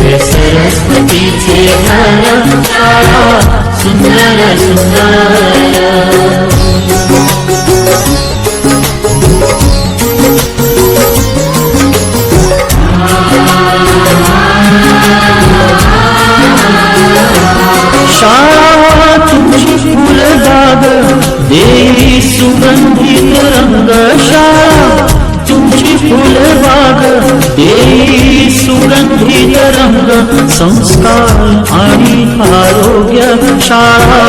सरस्वतीचे सुंदर सुंदर शाळा तुमची फुलबाग देवी सुगंधित रंग शाळा तुमची फुलबाग देवी रंग संस्कार आणि आरोग्य शाळा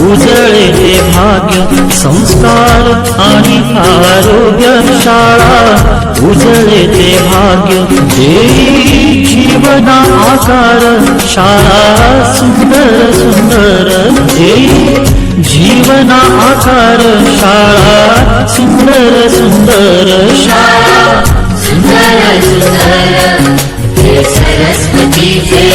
उजळे ते भाग्य संस्कार आणि आरोग्य शाळा उजळे ते भाग्य. देवी जीवना आकार शाळा सुंदर सुंदर. देवी जीवना आकार शाळा सुंदर सुंदर. DJ